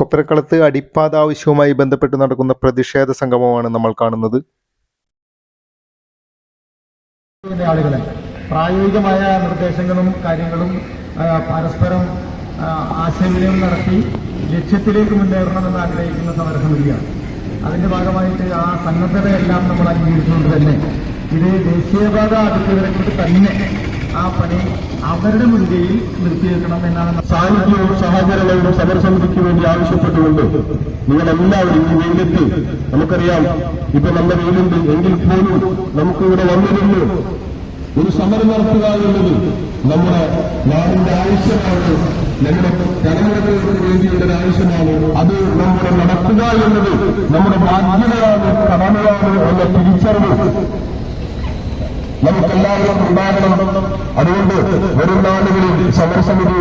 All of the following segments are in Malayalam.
കൊപ്പരക്കളത്ത് അടിപ്പാത ആവശ്യവുമായി ബന്ധപ്പെട്ട് നടക്കുന്ന പ്രതിഷേധ സംഗമമാണ് നമ്മൾ കാണുന്നത്. ആളുകളെ പ്രായോഗികമായ നിർദ്ദേശങ്ങളും കാര്യങ്ങളും പരസ്പരം ആശയവിനിമയം നടത്തി ലക്ഷ്യത്തിലേക്ക് മുന്നേറണമെന്ന് ആഗ്രഹിക്കുന്ന സമരസമിതിയാണ്. അതിന്റെ ഭാഗമായിട്ട് ആ സന്നദ്ധതയെല്ലാം നമ്മൾ അംഗീകരിച്ചുകൊണ്ട് തന്നെ ഇത് ദേശീയപാത അതിർത്തി തന്നെ ആ പണി അവരുടെ മുൻകൈയിൽ നിർത്തിയേക്കണം എന്നാണ് സാഹിത്യവും സഹകരണവും സമരസമിതിക്ക് വേണ്ടി ആവശ്യപ്പെട്ടുകൊണ്ട് നിങ്ങളെല്ലാവരും ഈ വെയിലത്ത് നമുക്കറിയാം ഇപ്പൊ നല്ല വെയിലുണ്ട് എങ്കിൽ പോലും നമുക്ക് ഇവിടെ വന്നിരുന്ന് ഒരു സമരം നടത്തുക എന്നത് നമ്മുടെ നാടിന്റെ ആവശ്യമാണ്. നമ്മുടെ തലമുറകൾക്ക് വേണ്ടിയുള്ള ഒരു ആവശ്യമാണ്. അത് നമ്മുടെ നടത്തുക എന്നത് നമ്മുടെ ബാധ്യതയാണ് കടമയാണ് എന്ന തിരിച്ചറിവ് നമുക്കെല്ലാവരും ഉണ്ടാകണം. അതുകൊണ്ട് വരും നാളുകളിൽ സമരസമിതി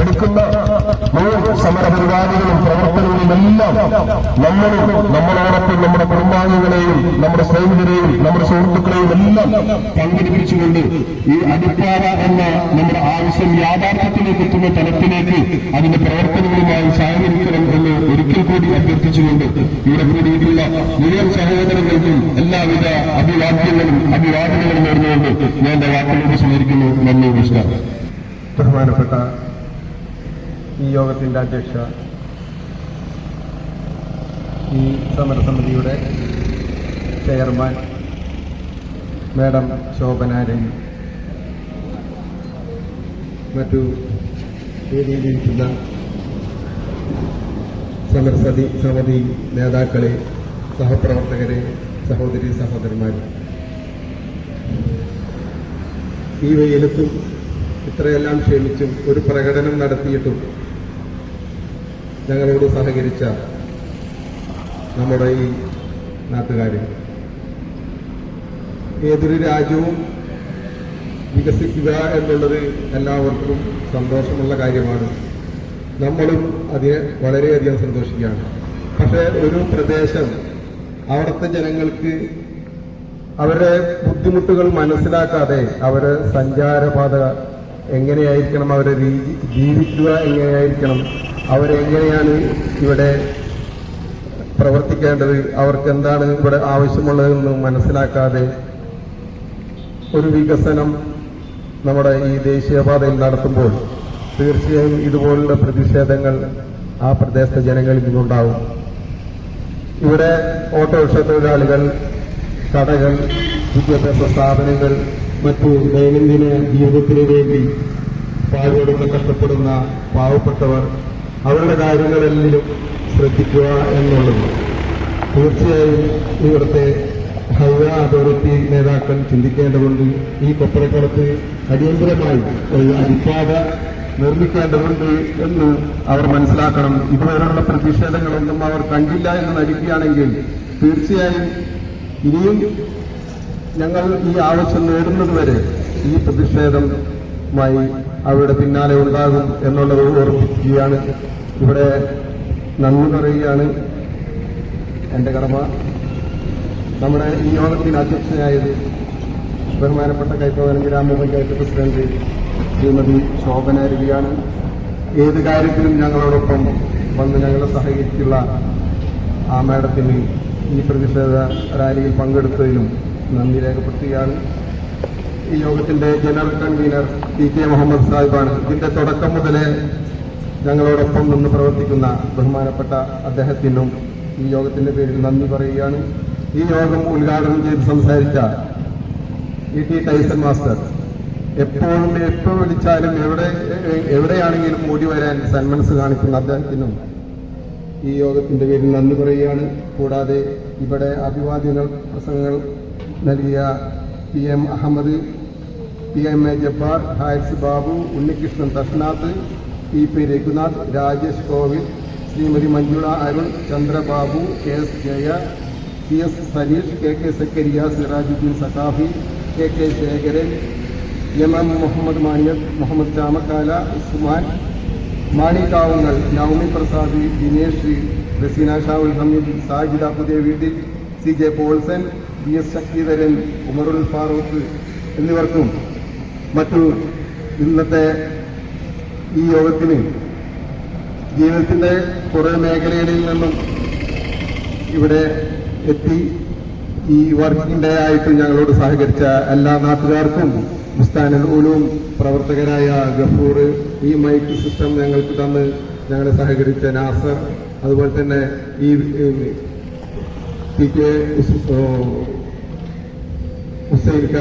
എടുക്കുന്ന മുഴുവൻ സമര പരിപാടികളും പ്രവർത്തനങ്ങളും എല്ലാം നമ്മളും നമ്മളോടൊപ്പം നമ്മുടെ കുടുംബാംഗങ്ങളെയും നമ്മുടെ സ്നേഹിതരെയും നമ്മുടെ സുഹൃത്തുക്കളെയും എല്ലാം പങ്കെടുപ്പിച്ചുകൊണ്ട് ഈ അടിപ്പാറ എന്ന നമ്മുടെ ആവശ്യം യാഥാർത്ഥ്യത്തിലേക്ക് എത്തുന്ന തലത്തിലേക്ക് അതിന്റെ പ്രവർത്തനങ്ങളുമായി സഹകരിക്കണം എന്ന് ഒരിക്കൽ കൂടി അഭ്യർത്ഥിച്ചുകൊണ്ട് ഇവിടെ കൂടിയിട്ടുള്ള മുഴുവൻ സഹോദരങ്ങൾക്കും എല്ലാവിധ അഭിവാദ്യങ്ങളും അഭിവാദനങ്ങളും നേർന്നുകൊണ്ട് ഞാൻ എന്റെ വാക്കുകളോട് സ്മരിക്കുന്നു നന്ദി നമസ്കാരം. ബഹുമാനപ്പെട്ട ഈ യോഗത്തിന്റെ അധ്യക്ഷ ഈ സമരസമിതിയുടെ ചെയർമാൻ മാഡം ശോഭനാരൻ മറ്റു വേദിയിലിരിക്കുന്ന സമരസതി സമിതി നേതാക്കളെ സഹപ്രവർത്തകരെ സഹോദരി സഹോദരന്മാരെ. ഈ വെയിലത്തും ഇത്രയെല്ലാം ക്ഷമിച്ചും ഒരു പ്രകടനം നടത്തിയിട്ടും ഞങ്ങളോട് സഹകരിച്ച നമ്മുടെ ഈ നാട്ടുകാർ ഏതൊരു രാജ്യവും വികസിക്കുക എന്നുള്ളത് എല്ലാവർക്കും സന്തോഷമുള്ള കാര്യമാണ്. നമ്മളും അതിനെ വളരെയധികം സന്തോഷിക്കുകയാണ്. പക്ഷേ ഒരു പ്രദേശം അവിടുത്തെ ജനങ്ങൾക്ക് അവരെ ബുദ്ധിമുട്ടുകൾ മനസ്സിലാക്കാതെ അവരെ സഞ്ചാരപാത എങ്ങനെയായിരിക്കണം അവരെ ജീവിക്കുക എങ്ങനെയായിരിക്കണം അവരെങ്ങനെയാണ് ഇവിടെ പ്രവർത്തിക്കേണ്ടത്? അവർക്ക് എന്താണ് ഇവിടെ ആവശ്യമുള്ളതെന്ന് മനസ്സിലാക്കാതെ ഒരു വികസനം നമ്മുടെ ഈ ദേശീയപാതയിൽ നടത്തുമ്പോൾ തീർച്ചയായും ഇതുപോലുള്ള പ്രതിഷേധങ്ങൾ ആ പ്രദേശത്തെ ജനങ്ങളിൽ നിന്നുണ്ടാവും. ഇവിടെ ഓട്ടോറിക്ഷ തൊഴിലാളികൾ കടകൾ വിദ്യാഭ്യാസ സ്ഥാപനങ്ങൾ മറ്റു ദൈനംദിന ജീവിതത്തിന് വേണ്ടി പാടുപെടുന്ന കഷ്ടപ്പെടുന്ന പാവപ്പെട്ടവർ അവരുടെ കാര്യങ്ങളെല്ലാം ശ്രദ്ധിക്കുക എന്നുള്ളത്. തീർച്ചയായും ഇവിടുത്തെ ഹൈവേ അതോറിറ്റി നേതാക്കൾ ചിന്തിക്കേണ്ടതുണ്ട്. ഈ കൊപ്പരക്കടത്ത് അടിയന്തരമായി ഒരു അടിപ്പാത നിർമ്മിക്കേണ്ടതുണ്ട് എന്ന് അവർ മനസ്സിലാക്കണം. ഇതുവരെയുള്ള പ്രതിഷേധങ്ങളൊന്നും അവർ കണ്ടില്ല എന്ന് നടിക്കുകയാണെങ്കിൽ തീർച്ചയായും ഇനിയും ഞങ്ങൾ ഈ ആവശ്യം നേടുന്നതുവരെ ഈ പ്രതിഷേധമായി അവരുടെ പിന്നാലെ ഉണ്ടാകും എന്നുള്ളത് ഓർമ്മിപ്പിക്കുകയാണ് ഇവിടെ നന്ദി പറയുകയാണ്. എന്റെ കടമ. നമ്മുടെ ഈ യോഗത്തിന് അധ്യക്ഷനായത് ബഹുമാനപ്പെട്ട കൈപ്പവനം ഗ്രാമപഞ്ചായത്ത് പ്രസിഡന്റ് ശ്രീമതി ശോഭന രവിയാണ് ഏത് കാര്യത്തിലും ഞങ്ങളോടൊപ്പം വന്ന് ഞങ്ങളെ സഹകരിച്ചുള്ള ആ മാഡത്തിന് ഈ പ്രതിഷേധ റാലിയിൽ പങ്കെടുത്തതിലും നന്ദി രേഖപ്പെടുത്തുകയാണ്. ഈ യോഗത്തിന്റെ general convener P K Muhammad സാഹിബാണ്. ഇതിന്റെ തുടക്കം മുതലേ ഞങ്ങളോടൊപ്പം നിന്ന് പ്രവർത്തിക്കുന്ന ബഹുമാനപ്പെട്ട അദ്ദേഹത്തിനും ഈ യോഗത്തിന്റെ പേരിൽ നന്ദി പറയുകയാണ്. ഈ യോഗം ഉദ്ഘാടനം ചെയ്ത് സംസാരിച്ച ഇ ടി ടൈസൺ മാസ്റ്റർ എപ്പോഴും എപ്പോൾ വിളിച്ചാലും എവിടെ എവിടെയാണെങ്കിലും ഓടി വരാൻ സന്മനസ് കാണിക്കുന്ന അദ്ദേഹത്തിനും ഈ യോഗത്തിന്റെ പേരിൽ നന്ദി പറയുകയാണ്. കൂടാതെ ഇവിടെ അഭിവാദ്യങ്ങൾ പ്രസംഗങ്ങൾ നൽകിയ P M Ahammad P M A Jabbar Haris Babu Unnikrishnan Tashnath P P Raghunath Rajesh Kovil Srimathi Manjula Arun Chandrababu K S Jaya P S Saneesh K K Zakariya Sirajuddin Saqafi K K Sekharan M M Muhammad Maniyath Muhammad Chamakkala Usman Manikkavungal Navami Prasad Dinesh Raseena Shavul Hameed Sajida പുതിയ വീട്ടിൽ C J Paulson B S Sakthidharan Umarul Farooq എന്നിവർക്കും മറ്റു ഇന്നത്തെ ഈ യോഗത്തിന് ജീവിതത്തിന്റെ കുറെ മേഖലകളിൽ നിന്നും ഇവിടെ എത്തി. ഈ വർക്കിംഗ് ഡേ ആയിട്ട് ഞങ്ങളോട് സഹകരിച്ച എല്ലാ നാട്ടുകാർക്കും മുസ്താനുൽ ഉലൂം പ്രവർത്തകരായ ഗഫൂർ ഈ മൈക്ക് സിസ്റ്റം ഞങ്ങൾക്ക് തന്ന് ഞങ്ങളെ സഹകരിച്ച നാസർ അതുപോലെ തന്നെ ഈ പി കെ ഹുസൈൻക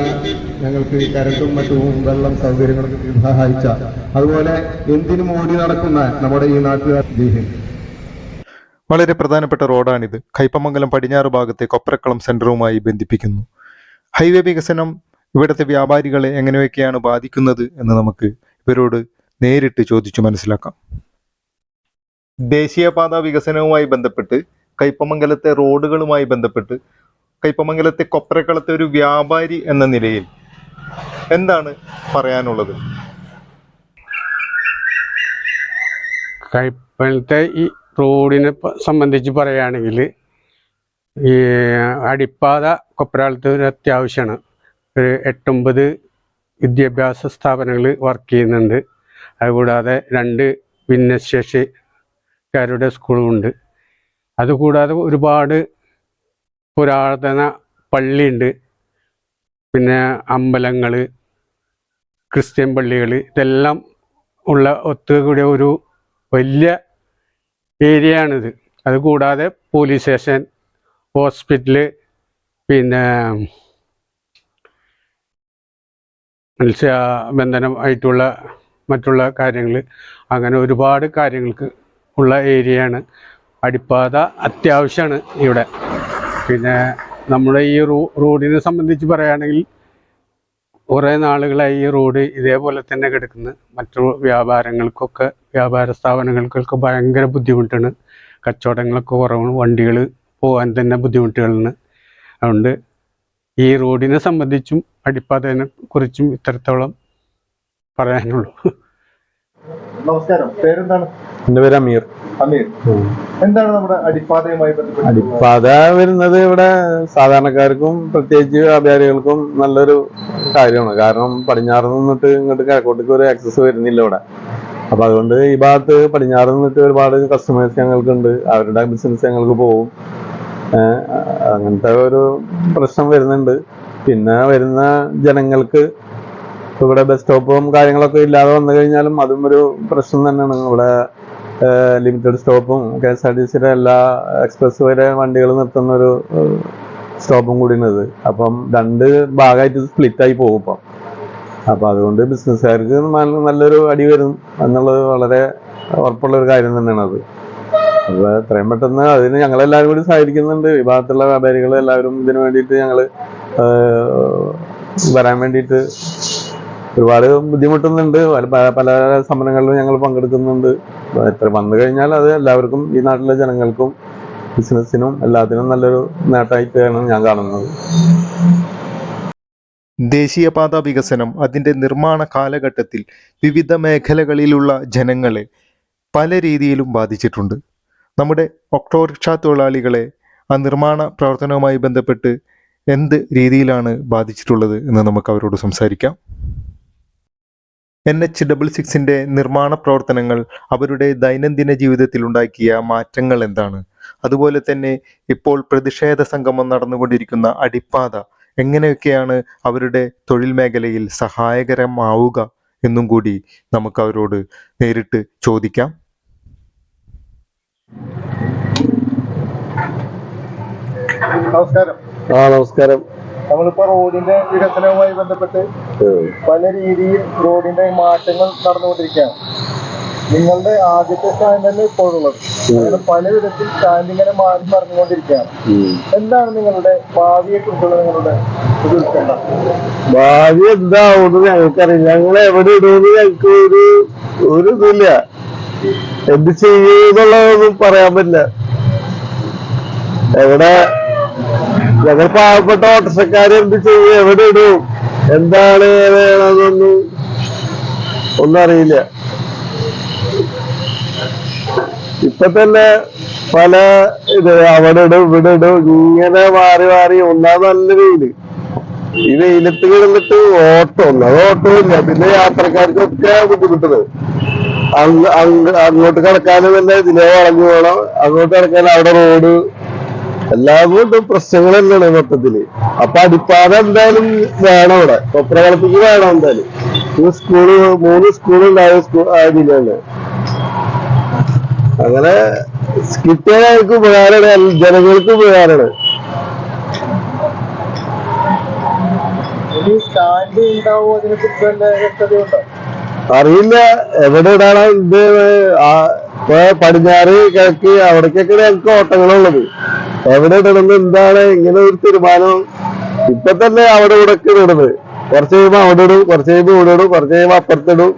ഞങ്ങൾക്ക് കരണ്ടും മറ്റും വെള്ളം സൗകര്യങ്ങളൊക്കെ സഹായിച്ച. അതുപോലെ എന്തിനും ഓടി നടക്കുന്ന നമ്മുടെ ഈ നാട്ടുകാർ വളരെ പ്രധാനപ്പെട്ട റോഡാണിത്. കൈപ്പമംഗലം പടിഞ്ഞാറ് ഭാഗത്തെ കൊപ്രക്കളം സെന്ററുമായി ബന്ധിപ്പിക്കുന്നു. ഹൈവേ വികസനം ഇവിടുത്തെ വ്യാപാരികളെ എങ്ങനെയൊക്കെയാണ് ബാധിക്കുന്നത് എന്ന് നമുക്ക് ഇവരോട് നേരിട്ട് ചോദിച്ചു മനസ്സിലാക്കാം. ദേശീയപാത വികസനവുമായി ബന്ധപ്പെട്ട് കൈപ്പമംഗലത്തെ റോഡുകളുമായി ബന്ധപ്പെട്ട് കയ്പമംഗലത്തെ കൊപ്രക്കളത്തെ ഒരു വ്യാപാരി എന്ന നിലയിൽ എന്താണ് പറയാനുള്ളത്? കൈപ്പലത്തെ ഈ റോഡിനെ സംബന്ധിച്ച് പറയുകയാണെങ്കിൽ ഈ അടിപ്പാത കൊപ്രാളത്ത് ഒരു അത്യാവശ്യമാണ് ഒരു എട്ടൊമ്പത് വിദ്യാഭ്യാസ സ്ഥാപനങ്ങൾ വർക്ക് ചെയ്യുന്നുണ്ട്. അതുകൂടാതെ രണ്ട് ഭിന്നശേഷിക്കാരുടെ സ്കൂളുമുണ്ട് അതുകൂടാതെ ഒരുപാട് പുരാതന പള്ളിയുണ്ട്. പിന്നെ അമ്പലങ്ങൾ ക്രിസ്ത്യൻ പള്ളികൾ ഇതെല്ലാം ഉള്ള ഒത്തുകൂടിയ ഒരു വലിയ ഏരിയ ആണിത് അതുകൂടാതെ പോലീസ് സ്റ്റേഷൻ ഹോസ്പിറ്റൽ പിന്നെ മത്സ്യബന്ധനം ആയിട്ടുള്ള മറ്റുള്ള കാര്യങ്ങൾ അങ്ങനെ ഒരുപാട് കാര്യങ്ങൾക്ക് ഉള്ള ഏരിയയാണ്. അടിപ്പാത അത്യാവശ്യമാണ് ഇവിടെ. പിന്നെ നമ്മുടെ ഈ റോഡിനെ സംബന്ധിച്ച് പറയുകയാണെങ്കിൽ കുറേ നാളുകളായി ഈ റോഡ് ഇതേപോലെ തന്നെ കിടക്കുന്നു. മറ്റു വ്യാപാരങ്ങൾക്കൊക്കെ വ്യാപാര സ്ഥാപനങ്ങൾക്കൊക്കെ ഭയങ്കര ബുദ്ധിമുട്ടാണ്. കച്ചവടങ്ങളൊക്കെ കുറവാണ്. വണ്ടികൾ പോകാൻ തന്നെ ബുദ്ധിമുട്ടുകളാണ് അതുകൊണ്ട് ഈ റോഡിനെ സംബന്ധിച്ചും അടിപ്പാതനെ കുറിച്ചും ഇത്രത്തോളം പറയാനുള്ളൂ. നമസ്കാരം. പേരെന്താണ്? എന്റെ പേര് അമീർ. എന്താണ് നമ്മുടെ അടിപ്പാതയുമായി അടിപ്പാത വരുന്നത് ഇവിടെ സാധാരണക്കാർക്കും പ്രത്യേകിച്ച് വ്യാപാരികൾക്കും നല്ലൊരു കാര്യമാണ്. കാരണം പടിഞ്ഞാറ് നിന്നിട്ട് ഇങ്ങോട്ട് കിഴക്കോട്ടേക്ക് ഒരു ആക്സസ് വരുന്നില്ല ഇവിടെ. അപ്പൊ അതുകൊണ്ട് ഈ ഭാഗത്ത് പടിഞ്ഞാറ് നിന്നിട്ട് ഒരുപാട് കസ്റ്റമേഴ്സ് ഞങ്ങൾക്കുണ്ട്. അവരുടെ ബിസിനസ് ഞങ്ങൾക്ക് പോകും. അങ്ങനത്തെ ഒരു പ്രശ്നം വരുന്നുണ്ട്. പിന്നെ വരുന്ന ജനങ്ങൾക്ക് ഇവിടെ ബസ് സ്റ്റോപ്പും കാര്യങ്ങളൊക്കെ ഇല്ലാതെ വന്നു കഴിഞ്ഞാലും അതും ഒരു പ്രശ്നം തന്നെയാണ്. ഇവിടെ ലിമിറ്റഡ് സ്റ്റോപ്പും കെ എസ് ആർ ടി സിയുടെ എല്ലാ എക്സ്പ്രസ് വരെ വണ്ടികൾ നിർത്തുന്ന ഒരു സ്റ്റോപ്പും കൂടിയാണിത്. അപ്പം രണ്ട് ഭാഗമായിട്ട് സ്പ്ലിറ്റ് ആയി പോകും ഇപ്പം. അപ്പൊ അതുകൊണ്ട് ബിസിനസ്സുകാർക്ക് നല്ല- നല്ലൊരു അടി വരും എന്നുള്ളത് വളരെ ഉറപ്പുള്ള ഒരു കാര്യം തന്നെയാണ് അത്. അപ്പൊ എത്രയും പെട്ടെന്ന് അതിന് ഞങ്ങളെല്ലാവരും കൂടി സഹകരിക്കുന്നുണ്ട്. വിഭാഗത്തിലുള്ള വ്യാപാരികൾ എല്ലാവരും ഇതിനു വേണ്ടിയിട്ട് ഞങ്ങൾ വരാൻ വേണ്ടിയിട്ട് ഒരുപാട് ബുദ്ധിമുട്ടുന്നുണ്ട്. പല- പല സമരങ്ങളിലും ഞങ്ങൾ പങ്കെടുക്കുന്നുണ്ട്. എത്ര വന്നു കഴിഞ്ഞാൽ അത് എല്ലാവർക്കും ഈ നാട്ടിലെ ജനങ്ങൾക്കും ബിസിനസ്സിനും എല്ലാത്തിനും നല്ലൊരു നേട്ടമായിട്ടാണ് ഞാൻ കാണുന്നത്. ദേശീയപാത വികസനം അതിന്റെ നിർമ്മാണ കാലഘട്ടത്തിൽ വിവിധ മേഖലകളിലുള്ള ജനങ്ങളെ പല രീതിയിലും ബാധിച്ചിട്ടുണ്ട്. നമ്മുടെ ഓട്ടോറിക്ഷ തൊഴിലാളികളെ ആ നിർമ്മാണ പ്രവർത്തനവുമായി ബന്ധപ്പെട്ട് എന്ത് രീതിയിലാണ് ബാധിച്ചിട്ടുള്ളത് എന്ന് നമുക്ക് അവരോട് സംസാരിക്കാം. എൻ എച്ച് ഡബിൾ സിക്സിന്റെ നിർമ്മാണ പ്രവർത്തനങ്ങൾ അവരുടെ ദൈനംദിന ജീവിതത്തിൽ ഉണ്ടാക്കിയ മാറ്റങ്ങൾ എന്താണ്? അതുപോലെ തന്നെ ഇപ്പോൾ പ്രതിഷേധ സംഗമം നടന്നുകൊണ്ടിരിക്കുന്ന അടിപ്പാത എങ്ങനെയൊക്കെയാണ് അവരുടെ തൊഴിൽ മേഖലയിൽ സഹായകരമാവുക എന്നും കൂടി നമുക്ക് അവരോട് നേരിട്ട് ചോദിക്കാം. നമസ്കാരം. ആ നമസ്കാരം. നമ്മളിപ്പോ റോഡിന്റെ വികസനവുമായി ബന്ധപ്പെട്ട് പല രീതിയിൽ റോഡിന്റെ മാറ്റങ്ങൾ നടന്നുകൊണ്ടിരിക്കുകയാണ്. നിങ്ങളുടെ ആദ്യത്തെ സ്റ്റാൻഡല്ലേ ഇപ്പോഴുള്ളത്? അങ്ങനെ പല വിധത്തിൽ സ്റ്റാൻഡ് ഇങ്ങനെ മാറി മറിഞ്ഞുകൊണ്ടിരിക്കുകയാണ്. എന്താണ് നിങ്ങളുടെ ഭാവിയെ കുറിച്ചുള്ള നിങ്ങളുടെ ഭാവി എന്താ എന്താവുമെന്ന് ഞങ്ങൾക്കറിയില്ല. ഞങ്ങൾ എവിടെ ഇടുമെന്ന് ഞങ്ങൾക്ക് ഒരു ഒരു ഇതില്ല. എന്ത് ചെയ്യുന്നുള്ളതൊന്നും പറയാൻ പറ്റില്ല. എവിടെ ഞങ്ങൾ പാവപ്പെട്ട ഓട്ടോറിക്ഷക്കാര് എന്ത് ചെയ്യും? എവിടെ ഇടും? എന്താണ് വേണമെന്നൊന്നും ഒന്നറിയില്ല. ഇപ്പൊ തന്നെ പല ഇത് അവിടെ ഇടും ഇവിടെ ഇടും ഇങ്ങനെ മാറി മാറി ഒന്നാ നല്ല വെയിൽ. ഈ വെയിലത്ത് കിടന്നിട്ട് ഓട്ടോ ഒന്നത് ഓട്ടോ ഇല്ല പിന്നെ യാത്രക്കാർക്കൊക്കെ ബുദ്ധിമുട്ടത്. അങ്ങ് അങ്ങ് അങ്ങോട്ട് കിടക്കാനും തന്നെ ഇതിനെ വളഞ്ഞു പോകണം അങ്ങോട്ട് കിടക്കാൻ അവിടെ റോഡ് എല്ലാം കൊണ്ടും പ്രശ്നങ്ങൾ തന്നെയാണ് മൊത്തത്തിൽ. അപ്പൊ അടിപ്പാത എന്തായാലും വേണം ഇവിടെ പ്രവർത്തിക്ക് വേണം എന്തായാലും. ഈ സ്കൂൾ മൂന്ന് സ്കൂളുണ്ടായ സ്കൂൾ ആ ജില്ലയിൽ. അങ്ങനെ കിട്ടിയവർക്ക് ഉപകാരമാണ്. ജനങ്ങൾക്ക് ഉപകാരമാണ്. അറിയില്ല. എവിടെ ഇടാണ് ഇത്? പടിഞ്ഞാറ് കിഴക്ക് അവിടേക്കൊക്കെ ഞങ്ങൾക്ക് ഓട്ടങ്ങളുള്ളത്. എവിടെ നടന്ന് എന്താണ് ഇങ്ങനെ ഒരു തീരുമാനം? ഇപ്പൊ തന്നെ അവിടെ ഇവിടെ ഒക്കെ ഇടുന്നത് കുറച്ച് കഴിയുമ്പോ അവിടെ ഇടും കുറച്ച് കഴിയുമ്പോ ഇവിടെ ഇടും കുറച്ച് കഴിയുമ്പോ അപ്പുറത്തിടും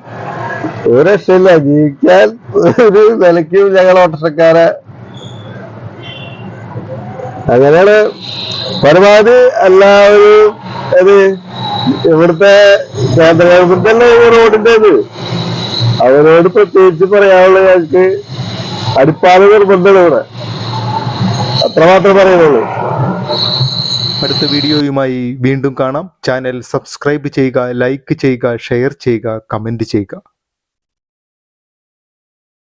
ഒരു രക്ഷയില്ല. ജീവിക്കാൻ ഒരു വിലക്കും ഞങ്ങൾ ഓട്ടോറിക്ഷക്കാരെ. അങ്ങനെയാണ് പരമാവധി എല്ലാവരും അത് ഇവിടുത്തെ കേന്ദ്ര ഗവൺമെന്റ് ഈ റോഡിന്റെ ഇത്. അവരോട് പ്രത്യേകിച്ച് പറയാനുള്ള ഞങ്ങൾക്ക് അടിപ്പാത നിർബന്ധമാണ് ഇവിടെ. അത്രമാത്രം പറയുന്നുള്ളൂ. അടുത്ത വീഡിയോയുമായി വീണ്ടും കാണാം. ചാനൽ സബ്സ്ക്രൈബ് ചെയ്യുക ലൈക്ക് ചെയ്യുക ഷെയർ ചെയ്യുക കമന്റ് ചെയ്യുക.